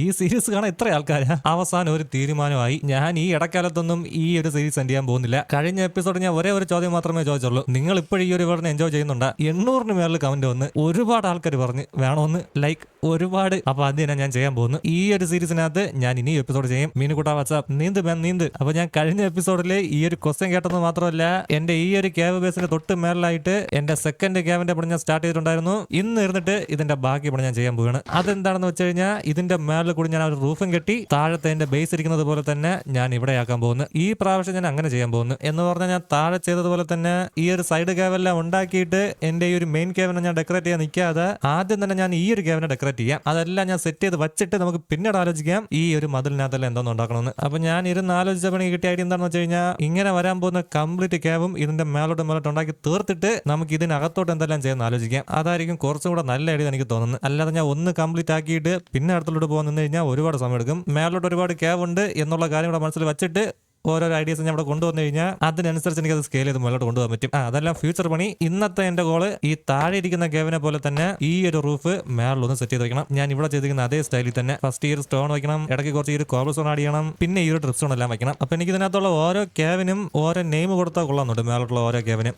ഈ സീരീസ് കാണാൻ ഇത്ര ആൾക്കാരാ? അവസാനം ഒരു തീരുമാനമായി. ഞാൻ ഈ ഇടക്കാലത്തൊന്നും ഈ ഒരു സീരീസ് എൻഡ് ചെയ്യാൻ പോകുന്നില്ല. കഴിഞ്ഞ എപ്പിസോഡ് ഞാൻ ഒരേ ഒരു ചോദ്യം മാത്രമേ ചോദിച്ചുള്ളൂ. നിങ്ങൾ ഇപ്പോഴും ഈ ഒരു വേർഡിനെ എൻജോയ് ചെയ്യുന്നുണ്ട്? എണ്ണൂറിന് മേളിൽ കമന്റ് വന്ന് ഒരുപാട് ആൾക്കാർ പറഞ്ഞ് വേണമെന്ന് ലൈക്ക് ഒരുപാട്. അപ്പൊ അത് തന്നെ ഞാൻ ചെയ്യാൻ പോകുന്നു. ഈ ഒരു സീരീസിനകത്ത് ഞാൻ ഇനി എപ്പിസോഡ് ചെയ്യും. മീനുകൂട്ട വാട്സാപ്പ് നീന്ത് മാൻ നീന്ത്. അപ്പൊ ഞാൻ കഴിഞ്ഞ എപ്പിസോഡിൽ ഈ ഒരു ക്വസ്റ്റ്യൻ കേട്ടത് മാത്രമല്ല എന്റെ ഈ ഒരു ക്യാബ് ബേസിന്റെ തൊട്ട് മേളിലായിട്ട് എന്റെ സെക്കൻഡ് ക്യാബിന്റെ പണി ഞാൻ സ്റ്റാർട്ട് ചെയ്തിട്ടുണ്ടായിരുന്നു. ഇന്ന് ഇരുന്നിട്ട് ഇതിന്റെ ബാക്കി പണി ഞാൻ ചെയ്യാൻ പോവുകയാണ്. അതെന്താണെന്ന് വെച്ച് കഴിഞ്ഞാൽ ഇതിന്റെ മേളിൽ കൂടി ഞാൻ ഒരു റൂഫും കെട്ടി താഴത്തെ എന്റെ ബേസ് ഇരിക്കുന്നത് പോലെ തന്നെ ഞാൻ ഇവിടെ ആക്കാൻ പോകുന്നു. ഈ പ്രാവശ്യം ഞാൻ അങ്ങനെ ചെയ്യാൻ പോകുന്നു. എന്ന് പറഞ്ഞാൽ ഞാൻ താഴെ ചെയ്തതുപോലെ തന്നെ ഈ ഒരു സൈഡ് കേവെല്ലാം ഉണ്ടാക്കിയിട്ട് എന്റെ ഈ ഒരു മെയിൻ കേവനെ ഞാൻ ഡെക്കറേറ്റ് ചെയ്യാൻ നിൽക്കാതെ ആദ്യം തന്നെ ഞാൻ ഈ ഒരു കേവനെ ഡെക്കറേറ്റ് ചെയ്യാം. അതെല്ലാം ഞാൻ സെറ്റ് ചെയ്ത് വെച്ചിട്ട് നമുക്ക് പിന്നീട് ആലോചിക്കാം ഈ ഒരു മതിലിനകത്തെല്ലാം എന്തോന്ന് ഉണ്ടാക്കണമെന്ന്. അപ്പൊ ഞാൻ ഇരുന്ന് ആലോചിച്ച പണി കിട്ടിയ ഐഡിയ എന്താണെന്ന് വെച്ച് കഴിഞ്ഞാൽ ഇങ്ങനെ വരാൻ പോകുന്ന കംപ്ലീറ്റ് കേവും ഇതിന്റെ മേലോട്ട് മേലോട്ട് ഉണ്ടാക്കി തീർത്തിട്ട് നമുക്ക് ഇതിനകത്തോട്ട് എന്തെല്ലാം ചെയ്യുന്ന ആലോചിക്കാം. അതായിരിക്കും കുറച്ചും കൂടെ നല്ല ഐഡിയ എനിക്ക് തോന്നുന്നു അല്ലാതെ ഞാൻ ഒന്ന് കംപ്ലീറ്റ് ആക്കിയിട്ട് പിന്നെ അടുത്തോട്ട് പോകാൻ നിന്ന് കഴിഞ്ഞാൽ ഒരുപാട് സമയം എടുക്കും മേലോട്ട് ഒരുപാട് ക്യാബ് ഉണ്ട് എന്നുള്ള കാര്യം ഇവിടെ മനസ്സിൽ വെച്ചിട്ട് ഓരോരോ ഐഡിയസ് ഞാൻ ഇവിടെ കൊണ്ടുവന്നു കഴിഞ്ഞാൽ അതിനനുസരിച്ച് എനിക്ക് അത് സ്കെയിൽ ചെയ്ത് മുന്നോട്ട് കൊണ്ടുപോകാൻ പറ്റും. ആ അതെല്ലാം ഫ്യൂച്ചർ പണി. ഇന്നത്തെ എന്റെ ഗോൾ ഈ താഴെ ഇരിക്കുന്ന കേവിനെ പോലെ തന്നെ ഈ ഒരു റൂഫ് മേളിലൊന്ന് സെറ്റ് ചെയ്ത് വെക്കണം. ഞാൻ ഇവിടെ ചെയ്തിരിക്കുന്ന അതേ സ്റ്റൈലിൽ തന്നെ ഫസ്റ്റ് ഇയർ സ്റ്റോൺ വെക്കണം ഇടയ്ക്ക് കുറച്ച് ഈ ഒരു കോബിൾ സ്റ്റോൺ ആഡ് ചെയ്യണം പിന്നെ ഈ ഒരു ഡ്രിപ്പ് സ്റ്റോൺ എല്ലാം വെക്കണം. അപ്പൊ എനിക്ക് ഇതിനകത്തുള്ള ഓരോ കേവിനും ഓരോ നെയിം കൊടുത്താൽ കൊള്ളാന്നുണ്ട് മേലോട്ടുള്ള ഓരോ കേവിനും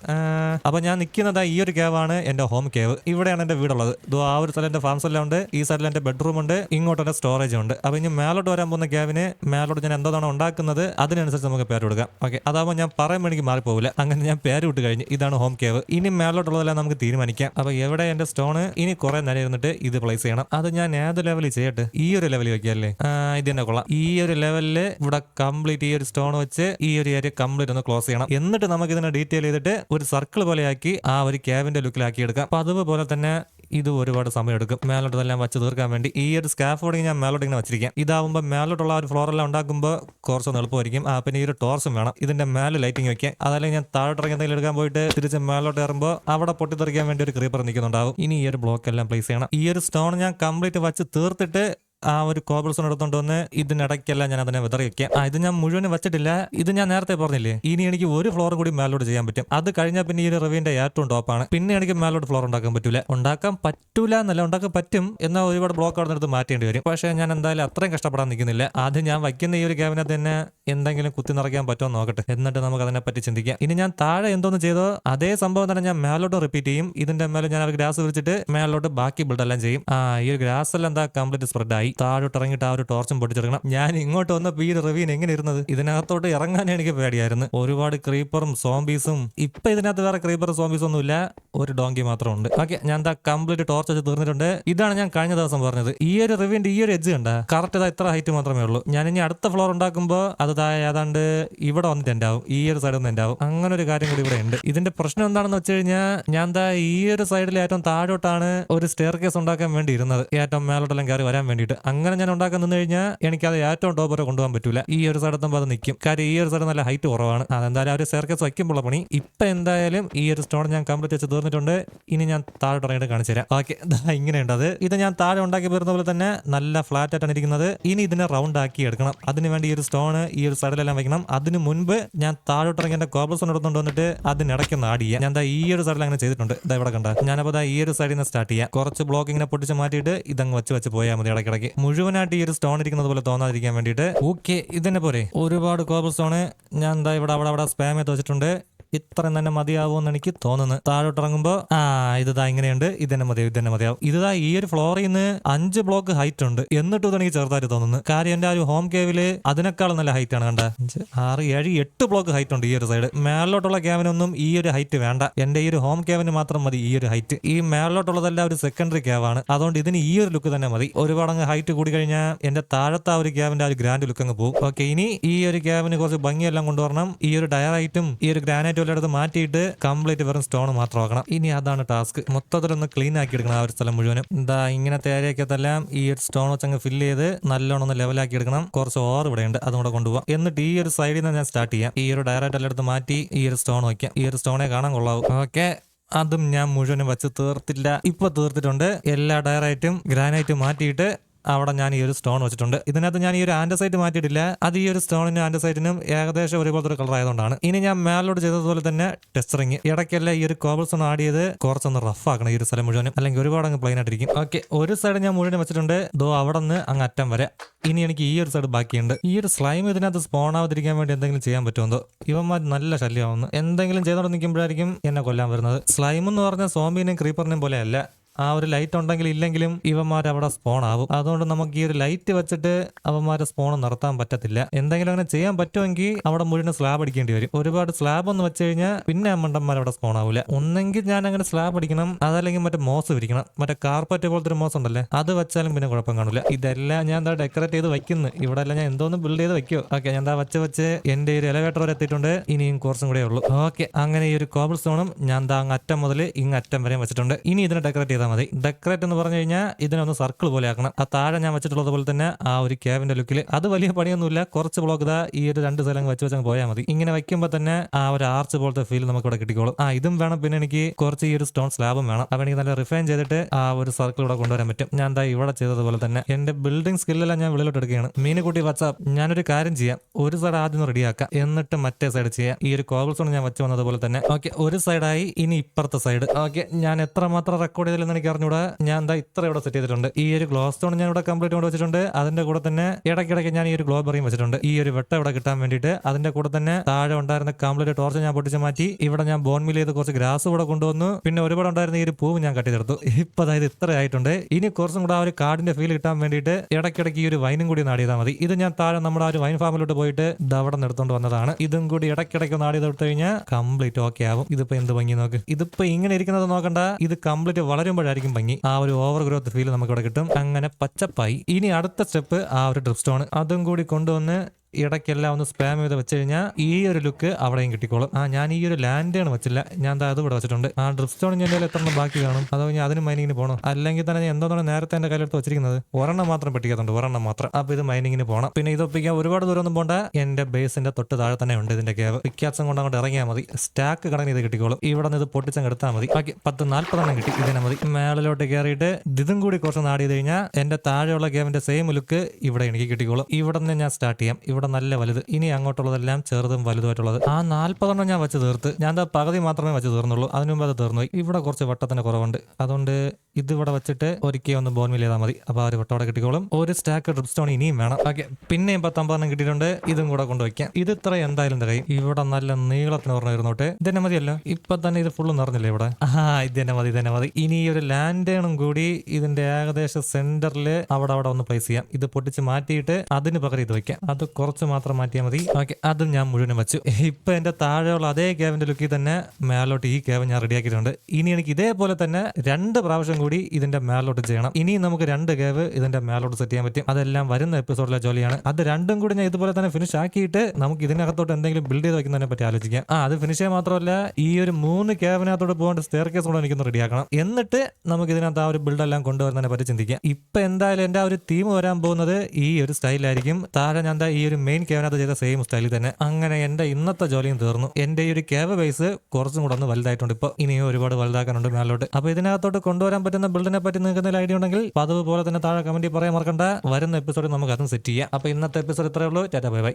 അപ്പൊ ഞാൻ നിൽക്കുന്നത് ഈ ഒരു കേവാണ് എന്റെ ഹോം കേവ് ഇവിടെയാണ് എന്റെ വീടുള്ളത്. ഇതോ ആ ഒരു സ്ഥലം എന്റെ ഫാംസ് എല്ലാം ഉണ്ട്. ഈ സ്ഥലം എന്റെ ബെഡ്റൂം ഉണ്ട്. ഇങ്ങോട്ട് എന്റെ സ്റ്റോറേജ് ഉണ്ട്. അപ്പൊ ഇനി മേലോട്ട് വരാൻ പോകുന്ന കേവിന് മേലോട്ട് ഞാൻ എന്തോന്നാണ് ഉണ്ടാക്കുന്നത് അതിനനുസരിച്ച് നമുക്ക് പേര് കൊടുക്കാം. ഓക്കെ അതാവുമ്പോൾ ഞാൻ പറയുമ്പോൾ എനിക്ക് മാറിപ്പോകില്ല അങ്ങനെ ഞാൻ പേര് വിട്ട് കഴിഞ്ഞ് ഇതാണ് ഹോം കേവ് ഇനി മേലോട്ടുള്ളതെല്ലാം നമുക്ക് തീരുമാനിക്കാം. അപ്പൊ എവിടെ എന്റെ സ്റ്റോൺ ഇനി കുറെ നേരം ഇരുന്നിട്ട് ഇത് പ്ലേസ് ചെയ്യണം. അത് ഞാൻ ഏത് ലെവലിൽ ചെയ്യട്ടെ? ഈ ഒരു ലെവലിൽ വെക്കാല്ലേ ആ, ഇത് തന്നെ കൊള്ളാം. ഈ ഒരു ലെവലിൽ ഇവിടെ കംപ്ലീറ്റ് ഈ ഒരു സ്റ്റോൺ വെച്ച് ഈ ഒരു ഏരിയ കംപ്ലീറ്റ് ഒന്ന് ക്ലോസ് ചെയ്യണം. എന്നിട്ട് നമുക്ക് ഇതിനെ ഡീറ്റെയിൽ ചെയ്തിട്ട് ഒരു സർക്കിൾ പോലെ ആക്കി ആ ഒരു ക്യാബിന്റെ ലുക്കിലാക്കി എടുക്കാം. അപ്പൊ അതുപോലെ തന്നെ ഇത് ഒരുപാട് സമയം എടുക്കും മേലോട്ട് വെച്ച് തീർക്കാൻ വേണ്ടി ഈ ഒരു സ്കാഫോർഡിങ് ഞാൻ മേലോട്ട് ഇങ്ങനെ വെച്ചിരിക്കാം. ഇതാവുമ്പോൾ മേലോട്ടുള്ള ഒരു ഫ്ലോർ എല്ലാം ഉണ്ടാക്കുമ്പോൾ കുറച്ചൊന്ന് എളുപ്പമായിരിക്കും. ആ പിന്നെ ഈ ഒരു ടോർച്ചും വേണം. ഇതിന്റെ മേലെ ലൈറ്റിംഗ് വെക്കാം. അതല്ലെങ്കിൽ ഞാൻ താഴോട്ട് ഇറങ്ങി എന്തെങ്കിലും എടുക്കാൻ പോയിട്ട് തിരിച്ച് മേലോട്ട് ഇറങ്ങുമ്പോൾ അവിടെ പൊട്ടിത്തെറിക്കാൻ വേണ്ടി ഒരു ക്രീപ്പർ നിൽക്കുന്നുണ്ടാവും ഇനി ഈ ഒരു ബ്ലോക്ക് എല്ലാം പ്ലേസ് ചെയ്യണം. ഈ ഒരു സ്റ്റോൺ ഞാൻ കംപ്ലീറ്റ് വെച്ച് തീർത്തിട്ട് ആ ഒരു കോബിൾ സ്റ്റോൺ എടുത്തോണ്ട് വന്ന് ഇതിനിടയ്ക്കെല്ലാം ഞാൻ അതിനെ വിതറി വെക്കാം ആ ഇത് ഞാൻ മുഴുവൻ വെച്ചിട്ടില്ല. ഇത് ഞാൻ നേരത്തെ പറഞ്ഞില്ലേ? ഇനി എനിക്ക് ഒരു ഫ്ലോർ കൂടി മേലോട്ട് ചെയ്യാൻ പറ്റും. അത് കഴിഞ്ഞാൽ പിന്നെ ഈ ഒരു റിവിന്റെ ഏറ്റവും ടോപ്പാണ് പിന്നെ എനിക്ക് മേലോട്ട് ഫ്ലോർ ഉണ്ടാക്കാൻ പറ്റൂല. ഉണ്ടാക്കാൻ പറ്റൂല എന്നല്ല ഉണ്ടാക്കാൻ പറ്റും എന്നാൽ ഒരുപാട് ബ്ലോക്ക് അവിടെ നിന്ന് മാറ്റേണ്ടി വരും. പക്ഷേ ഞാൻ എന്തായാലും അത്രയും കഷ്ടപ്പെടാൻ നിൽക്കുന്നില്ല. ആദ്യം ഞാൻ വയ്ക്കുന്ന ഈ ഒരു ക്യാബിനെ തന്നെ എന്തെങ്കിലും കുത്തി നിറയ്ക്കാൻ പറ്റുമോ നോക്കട്ടെ. എന്നിട്ട് നമുക്ക് അതിനെ പറ്റി ചിന്തിക്കാം. ഇനി ഞാൻ താഴെ എന്തോന്ന് ചെയ്തോ അതേ സംഭവം തന്നെ ഞാൻ മേലോട്ട് റിപ്പീറ്റ് ചെയ്യും. ഇതിന്റെ മേലെ ഞാൻ ഒരു ഗ്രാസ് വെച്ചിട്ട് മേലോട്ട് ബാക്കി ബിൽഡ് എല്ലാം ചെയ്യും. ആ ഈ ഒരു ഗ്രാസ് എല്ലാം എന്താ കംപ്ലീറ്റ് സ്പ്രെഡ് ആയി. താഴോട്ട് ഇറങ്ങിയിട്ട് ആ ഒരു ടോർച്ചും പൊട്ടിച്ചെടുക്കണം. ഞാൻ ഇങ്ങോട്ട് വന്ന ഈ റിവീൻ എങ്ങനെ ഇരുന്നത്? ഇതിനകത്തോട്ട് ഇറങ്ങാൻ എനിക്ക് പേടിയായിരുന്നു. ഒരുപാട് ക്രീപ്പറും സോംബീസും ഇപ്പൊ ഇതിനകത്ത് വേറെ ക്രീപ്പറും സോംബീസും ഒന്നുമില്ല. ഒരു ഡോങ്കി മാത്രമുണ്ട്. ഓക്കെ ഞാൻ എന്താ കംപ്ലീറ്റ് ടോർച്ച് വെച്ച് തീർന്നിട്ടുണ്ട്. ഇതാണ് ഞാൻ കഴിഞ്ഞ ദിവസം പറഞ്ഞത്. ഈ ഒരു റിവ്യൂന്റെ ഈ ഒരു എഡ്ജ് കണ്ട കറക്റ്റ് ഇതാ ഇത്ര ഹൈറ്റ് മാത്രമേ ഉള്ളൂ. ഞാൻ ഇനി അടുത്ത ഫ്ലോർ ഉണ്ടാക്കുമ്പോൾ അത് ഏതാണ്ട് ഇവിടെ വന്നിട്ട് ആവും ഈ ഒരു സൈഡിൽ നിന്ന് ആവും അങ്ങനെ ഒരു കാര്യം കൂടി ഇവിടെ ഉണ്ട്. ഇതിന്റെ പ്രശ്നം എന്താണെന്ന് വെച്ച് കഴിഞ്ഞാൽ ഞാൻ എന്താ ഈ ഒരു സൈഡിൽ ഏറ്റവും താഴോട്ടാണ് ഒരു സ്റ്റെയർ കേസ് ഉണ്ടാക്കാൻ വേണ്ടി ഇരുന്നത്. ഏറ്റവും മേലോട്ടെല്ലാം കയറി വരാൻ വേണ്ടിയിട്ട്. അങ്ങനെ ഞാൻ ഉണ്ടാക്കാൻ നിന്ന് കഴിഞ്ഞാൽ എനിക്കത് ഏറ്റവും ടോപ്പ് വരെ കൊണ്ടുപോകാൻ പറ്റില്ല ഈ ഒരു സ്ഥലത്തും അത് നിൽക്കും കാര്യം ഈ ഒരു സ്ഥലം നല്ല ഹൈറ്റ് കുറവാണ്. അതെന്തായാലും ആ ഒരു സ്റ്റെയർ കേസ് വയ്ക്കുമ്പോൾ പണി. ഇപ്പം എന്തായാലും ഈ ഒരു സ്റ്റോൺ ഞാൻ കംപ്ലീറ്റ് വെച്ച് തീർന്നിട്ടുണ്ട്. ഇനി ഞാൻ താഴെ തുടങ്ങിയിട്ട് കാണിച്ചു തരാം. ഓക്കെ ഇങ്ങനെയുണ്ട് അത്. ഇത് ഞാൻ താഴെ ഉണ്ടാക്കി വരുന്ന പോലെ തന്നെ നല്ല ഫ്ലാറ്റ് ആയിട്ടാണ് ഇരിക്കുന്നത്. ഇനി ഇതിനെ റൗണ്ട് ആക്കി എടുക്കണം. അതിന് വേണ്ടി ഈ ഒരു സ്റ്റോൺ ഈ ഒരു സൈഡിലെല്ലാം വയ്ക്കണം. അതിന് മുൻപ് ഞാൻ താഴോട്ട് ഇറങ്ങി എന്റെ കോബ്ലസ് എടുത്തുകൊണ്ട് വന്നിട്ട് അതിനിടയ്ക്ക് ചെയ്യാം. ഞാൻ ഈ ഒരു സൈഡിൽ അങ്ങനെ ചെയ്തിട്ടുണ്ട്. ഇതാ ഇവിടെ കണ്ട. ഞാനപ്പോൾ ദാ ഈ ഒരു സൈഡിൽ നിന്ന് സ്റ്റാർട്ട് ചെയ്യാം. കുറച്ച് ബ്ലോക്ക് പൊട്ടിച്ച് മാറ്റിയിട്ട് ഇതങ്ങ് വെച്ച് വെച്ച് പോയാൽ മതി ഇടയ്ക്കിടയ്ക്ക്. മുഴുവനായിട്ട് ഈ ഒരു സ്റ്റോൺ ഇരിക്കുന്നത് പോലെ തോന്നാതിരിക്കാൻ വേണ്ടിയിട്ട്. ഓക്കെ ഇതന്നെ പോരെ. ഒരുപാട് കോബിൾ സ്റ്റോണ് ഞാൻ എന്താ ഇവിടെ അവിടെ അവിടെ സ്പാം ചെയ്ത് വെച്ചിട്ടുണ്ട്. ഇത്രയും തന്നെ മതിയാവുമെന്ന് എനിക്ക് തോന്നുന്നു. താഴോട്ട് ഇറങ്ങുമ്പോൾ ആ ഇതാ ഇങ്ങനെയുണ്ട് ഇത് തന്നെ മതിയാവും ഇത് തന്നെ മതിയാവും. ഇതാ ഈ ഒരു ഫ്ലോറിൽ നിന്ന് അഞ്ച് ബ്ലോക്ക് ഹൈറ്റ് ഉണ്ട്. എന്നിട്ടും ഇത് എനിക്ക് ചെറുതായിട്ട് തോന്നുന്നു കാര്യം എന്റെ ആ ഒരു ഹോം കേവിൽ അതിനേക്കാളും നല്ല ഹൈറ്റ് ആണ് കണ്ട. അഞ്ച് ആറ് ഏഴ് എട്ട് ബ്ലോക്ക് ഹൈറ്റ് ഉണ്ട് ഈ ഒരു സൈഡ് മേളിലോട്ടുള്ള ക്യാബിനൊന്നും ഈ ഒരു ഹൈറ്റ് വേണ്ട. എന്റെ ഈ ഒരു ഹോം ക്യാബിന് മാത്രം മതി ഈ ഒരു ഹൈറ്റ് ഈ മേളിലോട്ടുള്ളതെല്ലാം ഒരു സെക്കൻഡറി ക്യാബാണ് അതുകൊണ്ട് ഇതിന് ഈ ഒരു ലുക്ക് തന്നെ മതി. ഒരുപാട് അങ്ങ് ഹൈറ്റ് കൂടി കഴിഞ്ഞാൽ എന്റെ താഴത്തെ ആ ഒരു ക്യാബിന്റെ ആ ഒരു ഗ്രാൻഡ് ലുക്ക് അങ്ങ് പോകും ഓക്കെ ഇനി ഈ ഒരു ക്യാബിന് കുറച്ച് ഭംഗിയെല്ലാം കൊണ്ടുവരണം. ഈ ഒരു ഡയറൈറ്റും ഈ ഒരു ഗ്രാനൈറ്റും എല്ലാം മാറ്റിയിട്ട് കംപ്ലീറ്റ് വെറും സ്റ്റോൺ മാത്രം മാത്രമാക്കണം ഇനി അതാണ് ടാസ്ക്. മൊത്തത്തിലൊന്ന് ക്ലീൻ ആക്കി എടുക്കണം ആ ഒരു സ്ഥലം മുഴുവനും. എന്താ ഇങ്ങനത്തെ ഏരിയക്കത്തെല്ലാം ഈ ഒരു സ്റ്റോൺ വെച്ച് അങ്ങ് ഫില്ല് ചെയ്ത് നല്ലോണം ഒന്ന് ലെവലാക്കി എടുക്കണം. കുറച്ച് ഓർ ഇവിടെ ഉണ്ട്. അതും കൂടെ കൊണ്ടുപോകാം എന്നിട്ട് ഈ ഒരു സൈഡിൽ നിന്ന് ഞാൻ സ്റ്റാർട്ട് ചെയ്യാം. ഈ ഒരു ഡയറക്റ്റ് എല്ലാം എടുത്ത് മാറ്റി ഈ ഒരു സ്റ്റോൺ വയ്ക്കാം ഈ ഒരു സ്റ്റോണെ കാണാൻ കൊള്ളാവും. ഓക്കെ. അതും ഞാൻ മുഴുവനും വെച്ച് തീർത്തില്ല ഇപ്പൊ തീർത്തിട്ടുണ്ട്. എല്ലാ ഡയറൈറ്റും ഗ്രാനൈറ്റും മാറ്റിയിട്ട് അവിടെ ഞാൻ ഈ ഒരു സ്റ്റോൺ വെച്ചിട്ടുണ്ട്. ഇതിനകത്ത് ഞാൻ ഈ ഒരു ആൻഡസൈറ്റ് മാറ്റിയിട്ടില്ല. അത് ഈ ഒരു സ്റ്റോണിനും ആൻഡസൈറ്റിനും ഏകദേശം ഒരുപോലത്തെ ഒരു കളർ ആയതുകൊണ്ടാണ്. ഇനി ഞാൻ മേലോട്ട് ചെയ്തതുപോലെ തന്നെ ടെസ്റ്ററിങ് ഇടയ്ക്കല്ല ഈ ഒരു കോബിൾ സ്റ്റോൺ ആഡ് ചെയ്ത് കുറച്ചൊന്ന് റഫ് ആക്കണം ഈ ഒരു സ്ഥലം മുഴുവനും. അല്ലെങ്കിൽ ഒരുപാട് അങ്ങ് പ്ലെയിൻ ആയിട്ടിരിക്കും. ഓക്കെ ഒരു സൈഡ് ഞാൻ മുഴുവൻ വെച്ചിട്ടുണ്ട്. ദോ അവിടെ നിന്ന് അങ്ങ് അറ്റം വരെ. ഇനി എനിക്ക് ഈ ഒരു സൈഡ് ബാക്കിയുണ്ട്. ഈ ഒരു സ്ലൈം ഇതിനകത്ത് സ്പോൺ ആവാതിരിക്കാൻ വേണ്ടി എന്തെങ്കിലും ചെയ്യാൻ പറ്റുമോ ഇവന്മാർ നല്ല ശല്യമാവുന്നു. എന്തെങ്കിലും ചെയ്തോണ്ട് നിൽക്കുമ്പോഴായിരിക്കും എന്നെ കൊല്ലാൻ വരുന്നത്. സ്ലൈം എന്ന് പറഞ്ഞാൽ സോംബിനെയും ക്രീപ്പറിനെയും പോലെയല്ല. ആ ഒരു ലൈറ്റ് ഉണ്ടെങ്കിൽ ഇല്ലെങ്കിലും ഇവന്മാർ അവിടെ സ്പോൺ ആവും. അതുകൊണ്ട് നമുക്ക് ഈ ഒരു ലൈറ്റ് വെച്ചിട്ട് അവന്മാരെ സ്പോൺ നടത്താൻ പറ്റത്തില്ല. എന്തെങ്കിലും അങ്ങനെ ചെയ്യാൻ പറ്റുമെങ്കിൽ അവിടെ മുഴുവൻ സ്ലാബ് അടിക്കേണ്ടി വരും. ഒരുപാട് സ്ലാബ് ഒന്ന് വെച്ച് കഴിഞ്ഞാൽ പിന്നെ അമ്മണ്ടന്മാർ മണ്ടന്മാർ അവിടെ സ്പോൺ ആവില്ല ഒന്നെങ്കിൽ ഞാൻ അങ്ങനെ സ്ലാബ് അടിക്കണം. അതല്ലെങ്കിൽ മറ്റേ മോസ് വിരിക്കണം. മറ്റേ കാർപ്പറ്റ് പോലത്തെ ഒരു മോസ് ഉണ്ടല്ലേ അത് വെച്ചാലും പിന്നെ കുഴപ്പം കാണില്ല ഇതെല്ലാം ഞാൻ എന്താ ഡെക്കറേറ്റ് ചെയ്ത് വെക്കുന്നു. ഇവിടെ എല്ലാം ഞാൻ എന്തോന്ന് ബിൽഡ് ചെയ്ത് വെക്കോ. ഓക്കെ ഞാൻ എന്താ വെച്ച് വെച്ച് എന്റെ ഒരു എലവേറ്റർ വരെ എത്തിയിട്ടുണ്ട്. ഇനിയും കുറച്ചും കൂടെ ഉള്ളൂ. ഓക്കെ അങ്ങനെ ഈ ഒരു കോബിൾ സ്റ്റോണും ഞാൻ എന്താ അങ്ങ് അറ്റം മുതൽ ഇങ്ങ് അറ്റം വരെയും വെച്ചിട്ടുണ്ട്. ഇനി ഇതിനെ ഡെക്കറേറ്റ് ചെയ്താൽ മതി. ഡെക്കറേറ്റ് എന്ന് പറഞ്ഞു കഴിഞ്ഞാൽ ഇതിനൊന്ന് സർക്കിൾ പോലെ ആക്കണം. ആ താഴെ ഞാൻ വെച്ചിട്ടുള്ളത് പോലെ തന്നെ ആ ഒരു ക്യാബിന്റെ ലുക്കിൽ അത് വലിയ പണിയൊന്നുമില്ല. കുറച്ച് ബ്ലോക്ക് ഇതാ ഈ ഒരു രണ്ട് സ്ഥലം വെച്ച് വെച്ചങ്ങ് പോയാൽ മതി. ഇങ്ങനെ വെക്കുമ്പോൾ തന്നെ ആ ഒരു ആർച്ച് പോലത്തെ ഫീൽ നമുക്ക് ഇവിടെ കിട്ടിക്കോളും. ആ ഇതും വേണം. പിന്നെ എനിക്ക് കുറച്ച് ഈ ഒരു സ്റ്റോൺ സ്ലാബും വേണം. അപ്പൊ എനിക്ക് നല്ല റിഫൈൻ ചെയ്തിട്ട് ആ ഒരു സർക്കിൾ ഇവിടെ കൊണ്ടുവരാൻ പറ്റും. ഞാൻ എന്താ ഇവിടെ ചെയ്തതുപോലെ തന്നെ. എന്റെ ബിൽഡിംഗ് സ്കില്ലെല്ലാം ഞാൻ വെളിയിലോട്ട് എടുക്കുകയാണ്. മീനുകുട്ടി വാട്സാപ്പ് ഞാനൊരു കാര്യം ചെയ്യാം. ഒരു സൈഡ് ആദ്യം റെഡിയാക്കാം എന്നിട്ട് മറ്റേ സൈഡ് ചെയ്യാം. ഈ ഒരു കോബിൾ ഞാൻ വെച്ച് വന്നതുപോലെ തന്നെ. ഓക്കെ ഒരു സൈഡായി ഇനി ഇപ്പുറത്തെ സൈഡ് ഓക്കെ ഞാൻ എത്ര മാത്രം റെക്കോർഡ് ചെയ്തില്ലെന്ന് എനിക്ക് അറിഞ്ഞൂടെ ഞാൻ എന്താ ഇത്ര ഇവിടെ സെറ്റ് ചെയ്തിട്ടുണ്ട്. ഈ ഒരു ഗ്ലോ സ്റ്റോൺ ഞാൻ ഇവിടെ കംപ്ലീറ്റ് കൊണ്ട് വെച്ചിട്ടുണ്ട്. അതിന്റെ കൂടെ തന്നെ ഇടയ്ക്കിടയ്ക്ക് ഞാൻ ഈ ഒരു ഗ്ലോ ബറിയും വെച്ചിട്ടുണ്ട്. ഈ ഒരു വെട്ട ഇവിടെ കിട്ടാൻ വേണ്ടിയിട്ട് അതിന്റെ കൂടെ തന്നെ താഴെ ഉണ്ടായിരുന്ന കംപ്ലീറ്റ് ടോർച്ച് ഞാൻ പൊട്ടിച്ച് മാറ്റി ഇവിടെ ഞാൻ ബോൺ മിൽ ചെയ്ത് കുറച്ച് ഗ്രാസ് കൂടെ കൊണ്ടുവന്നു. പിന്നെ ഒരുപാട് ഉണ്ടായിരുന്ന ഈ ഒരു പൂവ് ഞാൻ കട്ടി തീർത്തു ഇപ്പൊ അതായത് ഇത്ര ആയിട്ടുണ്ട്. ഇനി കുറച്ചും കൂടെ ആ ഒരു കാടിന്റെ ഫീൽ കിട്ടാൻ വേണ്ടിയിട്ട് ഇടയ്ക്കിടയ്ക്ക് ഈ ഒരു വൈനും കൂടി നാടിയതാൽ മതി. ഇത് ഞാൻ താഴെ നമ്മുടെ ആ ഒരു വൈൻ ഫാമിലോട്ട് പോയിട്ട് ദവടം എടുത്തോണ്ട് വന്നതാണ്. ഇതും കൂടി ഇടയ്ക്കിടയ്ക്ക് നാടി തൊട്ട് കഴിഞ്ഞാൽ കംപ്ലീറ്റ് ഓക്കെ ആവും. ഇതിപ്പോ എന്ത് ഭംഗി നോക്ക്. ഇതിപ്പോ ഇങ്ങനെ ഇരിക്കുന്നത് നോക്കണ്ട. ഇത് കംപ്ലീറ്റ് വളരുമ്പോഴായിരിക്കും ഭംഗി. ആ ഒരു ഓവർ ഗ്രോത്ത് ഫീൽ നമുക്ക് ഇവിടെ കിട്ടും. അങ്ങനെ പച്ചപ്പായി. ഇനി അടുത്ത സ്റ്റെപ്പ് ആ ഒരു ഡ്രിപ്പ് സ്റ്റോൺ അതും കൂടി കൊണ്ടുവന്ന് ഇടയ്ക്കെല്ലാം ഒന്ന് സ്പാം ചെയ്ത് വെച്ച് കഴിഞ്ഞാൽ ഈ ഒരു ലുക്ക് അവിടെയും കിട്ടിക്കോളും. ആ ഞാൻ ഈ ഒരു ലാൻഡേൺ വെച്ചില്ല. ഞാൻ അത് ഇവിടെ വെച്ചിട്ടുണ്ട്. ആ ഡ്രിപ്പ് സ്റ്റോൺ ഞാൻ എത്ര ബാക്കി കാണും? അതോ ഞാൻ അതിന് മൈനിങ്ങിന് പോകണം അല്ലെങ്കിൽ തന്നെ ഞാൻ എന്തോന്നാണ് നേരത്തെ എന്റെ കയ്യിലെടുത്ത് വെച്ചിരിക്കുന്നത്? ഒരെണ്ണം മാത്രം പെട്ടിക്കത്തുണ്ട് ഒരെണ്ണം മാത്രം. അപ്പൊ ഇത് മൈനിങ്ങിന് പോകണം പിന്നെ ഇത് ഒപ്പിക്കാൻ ഒരുപാട് ദൂരം ഒന്നും പോകണ്ട എന്റെ ബേസിന്റെ തൊട്ട് താഴെ തന്നെ ഉണ്ട് ഇതിന്റെ കേവ് വിക്യാസം കൊണ്ട് അങ്ങോട്ട് ഇറങ്ങിയാൽ മതി. സ്റ്റാക്ക് കടന്ന് ഇത് കിട്ടിക്കോളും. ഇവിടെ നിന്ന് ഇത് പൊട്ടിച്ചങ്ങ് എടുത്താൽ മതി. ബാക്കി പത്ത് നാൽപ്പതെണ്ണം കിട്ടി. ഇതിനെ മതി. മേളിലോട്ട് കയറിയിട്ട് ഇതും കൂടി കുറച്ച് നാടി കഴിഞ്ഞാൽ എന്റെ താഴെയുള്ള ഗെയിമിന്റെ സെയിം ലുക്ക് ഇവിടെ എനിക്ക് കിട്ടിക്കോളും. ഇവിടെ നിന്ന് ഞാൻ സ്റ്റാർട്ട് ചെയ്യാം. ഇവിടെ നല്ല വലുത്. ഇനി അങ്ങോട്ടുള്ളതെല്ലാം ചെറുതും വലുതുമായിട്ടുള്ളത്. ആ നാൽപ്പതെണ്ണം ഞാൻ വെച്ച് തീർത്ത്. ഞാൻ എന്താ പകുതി മാത്രമേ വെച്ച് തീർന്നുള്ളൂ. അതിനു മുമ്പ് അത് തീർന്നു ഇവിടെ കുറച്ച് വട്ടത്തിന്റെ കുറവുണ്ട്. അതുകൊണ്ട് ഇത് ഇവിടെ വെച്ചിട്ട് ഒരിക്കൽ ഒന്ന് ബോൺമിൽ ചെയ്താൽ മതി. അപ്പൊ ആ ഒരു വട്ടോടെ കിട്ടിക്കോളും. ഒരു സ്റ്റാക്ക് ഡ്രിപ്പ് സ്റ്റോൺ ഇനിയും വേണം. ഓക്കെ. പിന്നെയും പത്തമ്പതെണ്ണം കിട്ടിയിട്ടുണ്ട്. ഇതും കൂടെ കൊണ്ടുവയ്ക്കാം ഇത് ഇത്ര എന്തായാലും തികയും. ഇവിടെ നല്ല നീളത്തിന് പറഞ്ഞു ഇരുന്നോട്ടെ. ഇതന്നെ മതിയല്ലോ. ഇപ്പൊ തന്നെ ഇത് ഫുള്ള് നിറഞ്ഞില്ലേ ഇവിടെ? ആ ഇത് തന്നെ മതി ഇതന്നെ മതി. ഇനി ഈ ഒരു ലാൻഡേണും കൂടി ഇതിന്റെ ഏകദേശം സെന്ററിൽ അവിടെ അവിടെ ഒന്ന് പ്ലേസ് ചെയ്യാം. ഇത് പൊട്ടിച്ച് മാറ്റിയിട്ട് അതിന് പകരം ഇത് വയ്ക്കാം. അത് കുറച്ച് മാത്രം മാറ്റിയാൽ മതി. ഓക്കെ അതും ഞാൻ മുഴുവനും വെച്ചു. ഇപ്പൊ എന്റെ താഴെയുള്ള അതേ ക്യാബിന്റെ ലുക്കിൽ തന്നെ മേലോട്ട് ഈ ക്യാബ് ഞാൻ റെഡിയാക്കിയിട്ടുണ്ട് ഇനി എനിക്ക് ഇതേപോലെ തന്നെ രണ്ട് പ്രാവശ്യം കൂടി ഇതിന്റെ മേലോട്ട് ചെയ്യണം. ഇനി നമുക്ക് രണ്ട് ക്യാബ് ഇതിന്റെ മേലോട്ട് സെറ്റ് ചെയ്യാൻ പറ്റും. അതെല്ലാം വരുന്ന എപ്പിസോഡിലെ ജോലിയാണ്. അത് രണ്ടും കൂടി ഞാൻ ഇതുപോലെ തന്നെ ഫിനിഷ് ആക്കിയിട്ട് നമുക്ക് ഇതിനകത്തോട്ട് എന്തെങ്കിലും ബിൽഡ് ചെയ്ത് വെക്കുന്നതിനെ പറ്റി ആലോചിക്കാം. ആ അത് ഫിനിഷ് ചെയ്യാൻ മാത്രമല്ല ഈ ഒരു മൂന്ന് ക്യാബിനകത്തോട്ട് പോകേണ്ട സ്റ്റെയർ കേസ് കൂടെ എനിക്കൊന്ന് റെഡിയാക്കണം എന്നിട്ട് നമുക്ക് ഇതിനകത്ത് ആ ഒരു ബിൽഡ് എല്ലാം കൊണ്ടുവരുന്നതിനെ പറ്റി ചിന്തിക്കാം. ഇപ്പൊ എന്തായാലും എന്റെ ആ ഒരു തീം വരാൻ പോകുന്നത് ഈ ഒരു സ്റ്റൈലായിരിക്കും താഴെ ഞാൻ ഈ മെയിൻ ക്യാബിനകത്ത് ചെയ്ത സെയിം സ്റ്റൈലിൽ തന്നെ. അങ്ങനെ എന്റെ ഇന്നത്തെ ജോലിയും തീർന്നു. എന്റെ ഈ ഒരു ക്യാബ് ബേസ് കുറച്ചും കൂടെ ഒന്ന് വലുതായിട്ടുണ്ട് ഇപ്പൊ ഇനിയും ഒരുപാട് വലുതാക്കാനുണ്ട് മേലോട്ട്. അപ്പൊ ഇതിനകത്തോട്ട് കൊണ്ടുവരാൻ പറ്റുന്ന ബിൽഡിനെ പറ്റി നിങ്ങൾക്ക് എന്തെങ്കിലും ഐഡിയ ഉണ്ടെങ്കിൽ പതിവ് പോലെ തന്നെ താഴെ കമന്റിൽ പറയാൻ മറക്കണ്ട. വരുന്ന എപ്പിസോഡിൽ നമുക്ക് അതും സെറ്റ് ചെയ്യാം. അപ്പൊ ഇന്നത്തെ എപ്പിസോഡ് ഇത്രയേ ഉള്ളൂ. Tata bye bye.